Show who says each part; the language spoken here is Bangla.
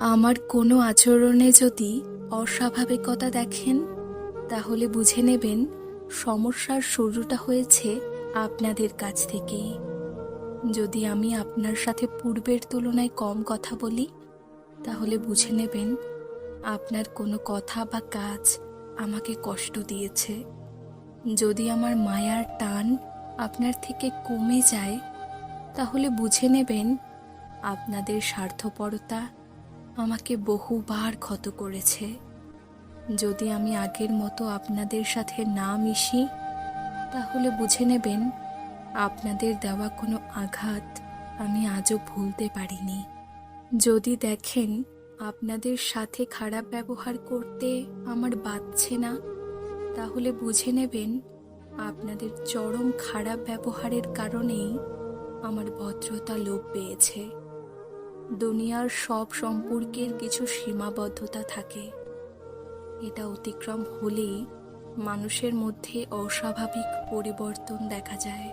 Speaker 1: আমার কোনো আচরণে যদি অস্বাভাবিকতা দেখেন, তাহলে বুঝে নেবেন সমস্যার শুরুটা হয়েছে আপনাদের কাছ থেকেই। যদি আমি আপনার সাথে পূর্বের তুলনায় কম কথা বলি, তাহলে বুঝে নেবেন আপনার কোনো কথা বা কাজ আমাকে কষ্ট দিয়েছে। যদি আমার মায়ার টান আপনার থেকে কমে যায়, তাহলে বুঝে নেবেন আপনাদের স্বার্থপরতা আমাকে বহুবার ক্ষত করেছে। যদি আমি আগের মতো আপনাদের সাথে না মিশি, তাহলে বুঝে নেবেন, আপনাদের দেওয়া কোনো আঘাত আমি আজও ভুলতে পারিনি। যদি দেখেন আপনাদের সাথে খারাপ ব্যবহার করতে আমার বাচ্ছে না, তাহলে বুঝে নেবেন, আপনাদের চরম খারাপ ব্যবহারের কারণেই আমার ভদ্রতা লোপ পেয়েছে। দুনিয়ার সব সম্পর্কের কিছু সীমাবদ্ধতা থাকে। এটা অতিক্রম হলেই মানুষের মধ্যে অস্বাভাবিক পরিবর্তন দেখা যায়।